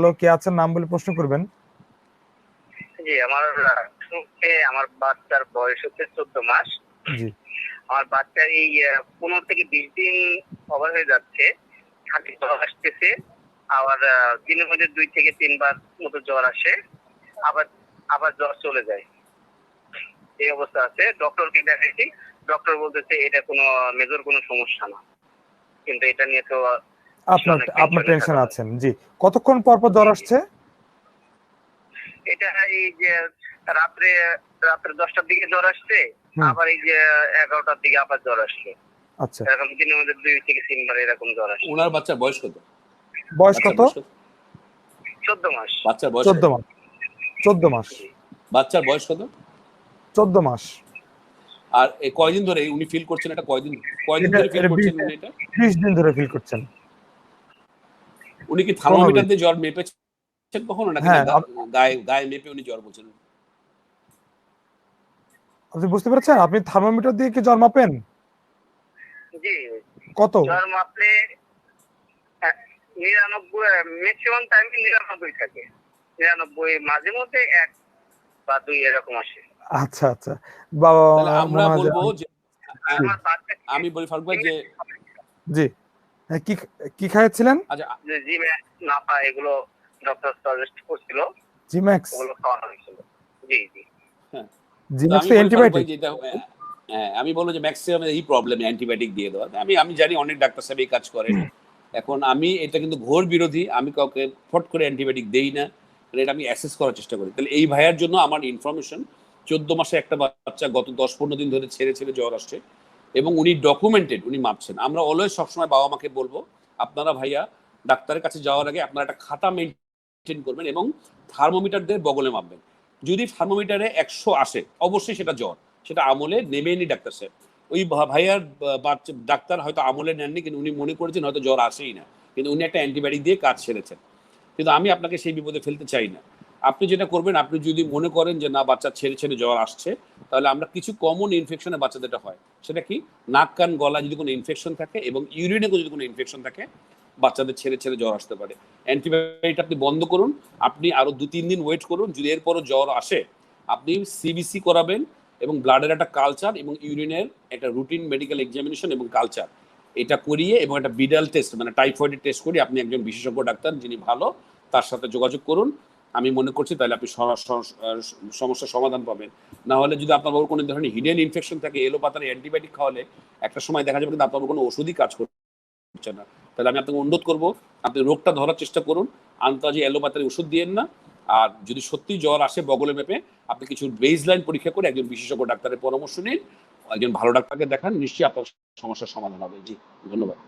Hello কে আছেন নাম বলে প্রশ্ন করবেন। জি আমার আমার বাচ্চার বয়স হচ্ছে চোদ্দ মাস। জি। আমার বাচ্চার এই পনেরো থেকে বিশ দিন ওভার হয়ে যাচ্ছে। খালি জ্বর আসতেছে। আবার দিনের মধ্যে দুই থেকে তিনবার মতো জ্বর আসে। আবার আবার জ্বর চলে যায়। এই অবস্থা আছে। ডক্টরকে দেখাইছি। ডক্টর বলতেছে এটা কোনো মেজর কোনো সমস্যা না। কিন্তু এটা নিয়ে তো আপনার আপনার টেনশন আছেন জি। কতক্ষণ পর পর জ্বর আসছে? এটা এই যে রাত্রে রাত্রে দশটার দিকে জ্বর আসছে আবার এই যে এগারোটার দিকে আবার জ্বর আসছে। আচ্ছা। এরকম দিনের মধ্যে দুই থেকে তিনবার এরকম জ্বর আসছে। ওনার বাচ্চার বয়স কত? বয়স কত? চোদ্দ মাস। বাচ্চার বয়স চোদ্দ মাস। চোদ্দ মাস। বাচ্চার বয়স কত? চোদ্দ মাস। আর এই কয়দিন ধরে উনি ফিল করছেন? এটা কয়দিন কয়দিন ধরে ফিল করছেন উনি এটা? ত্রিশ দিন ধরে ফিল করছেন। উনি কি থার্মোমিটার দিয়ে জ্বর মেপেছেন কখনো নাকি হ্যাঁ, না? গায়ে গায়ে মেপে উনি জ্বর বলছেন। আপনি বুঝতে পেরেছেন? আপনি থার্মোমিটার দিয়ে কি জ্বর মাপেন? জি। কত? জ্বর মাপলে নিরানব্বই ম্যাক্সিমাম টাইমে নিরানব্বই থাকে। নিরানব্বই মাঝে মধ্যে এক বা দুই এরকম আসে। আচ্ছা আচ্ছা। বাবা আমরা বলব যে আমি বলি ফারুক ভাই যে জি। কি কি খাইয়েছিলেন? আচ্ছা নাপা এগুলো ডক্টর সাজেস্ট করছিল। জিম্যাক্স ওগুলো খাওয়ানো হয়েছিল। জি জি। জিম্যাক্স বলি অ্যান্টিবায়োটিক হ্যাঁ, হ্যাঁ আমি বলব যে ম্যাক্সিমাম এই প্রবলেম অ্যান্টিবায়োটিক দিয়ে দেওয়া। আমি আমি জানি অনেক ডাক্তার সাহেব এই কাজ করেন। এখন আমি এটা কিন্তু ঘোর বিরোধী। আমি কাউকে ফট করে অ্যান্টিবায়োটিক দেই না। মানে এটা আমি অ্যাসেস করার চেষ্টা করি। তাহলে এই ভাইয়ার জন্য আমার ইনফরমেশন চোদ্দ মাসে একটা বাচ্চা গত দশ পনেরো দিন ধরে ছেড়ে ছেড়ে জ্বর আসছে। এবং উনি ডকুমেন্টেড উনি মাপছেন। আমরা অলওয়েজ সবসময় বাবা মাকে বলব, আপনারা ভাইয়া ডাক্তারের কাছে যাওয়ার আগে আপনারা একটা খাতা মেনটেন করবেন এবং থার্মোমিটার দিয়ে বগলে মাপবেন। যদি থার্মোমিটারে একশো আসে, অবশ্যই সেটা জ্বর। সেটা আমলে নেবেনি ডাক্তার সাহেব। ওই ভাইয়ার ডাক্তার হয়তো আমলে নেননি, কিন্তু উনি মনে করেছেন হয়তো জ্বর আসেই না। কিন্তু উনি একটা অ্যান্টিবায়োটিক দিয়ে কাজ সেরেছেন। কিন্তু আমি আপনাকে সেই বিপদে ফেলতে চাই না। আপনি যেটা করবেন, আপনি যদি মনে করেন যে না, বাচ্চা ছেড়ে ছেড়ে জ্বর আসছে, তাহলে আমরা কিছু কমন ইনফেকশনে বাচ্চাদেরটা হয়। সেটা কি? নাক, কান, গলা যদি কোনো ইনফেকশন থাকে এবং ইউরিনে যদি কোনো ইনফেকশন থাকে, বাচ্চাদের ছেড়ে ছেড়ে জ্বর আসতে পারে। অ্যান্টিবায়োটিক আপনি বন্ধ করুন, আপনি আরও দু, তিন দিন ওয়েট করুন, যদি এরপরও জ্বর আসে, আপনি সিবিসি করাবেন এবং ব্লাডের একটা কালচার এবং ইউরিনের একটা রুটিন মেডিকেল এক্সামিনেশন এবং কালচার এটা করিয়ে এবং একটা বিডাল টেস্ট মানে টাইফয়েডের টেস্ট করিয়ে আপনি একজন বিশেষজ্ঞ ডাক্তার যিনি ভালো, তার সাথে যোগাযোগ করুন। আমি মনে করছি তাহলে আপনি সমস্যার সমাধান পাবেন। না হলে যদি আপনার বাবুর কোনো ধরনের হিডেন ইনফেকশন থাকে, এলো পাতার অ্যান্টিবায়োটিক খাওয়ালে, একটা সময় দেখা যাবে কিন্তু আপনার কোনো ওষুধই কাজ করছে না। তাহলে আমি আপনাকে অনুরোধ করব, আপনি রোগটা ধরার চেষ্টা করুন আন্তাজি এলোপাতারি ওষুধ দিয়েন না। আর যদি সত্যি জ্বর আসে বগলে মেপে আপনি কিছু বেজ লাইন পরীক্ষা করে একজন বিশেষজ্ঞ ডাক্তারের পরামর্শ নিন, একজন ভালো ডাক্তারকে দেখান, নিশ্চয়ই আপনার সমস্যার সমাধান হবে। জি, ধন্যবাদ।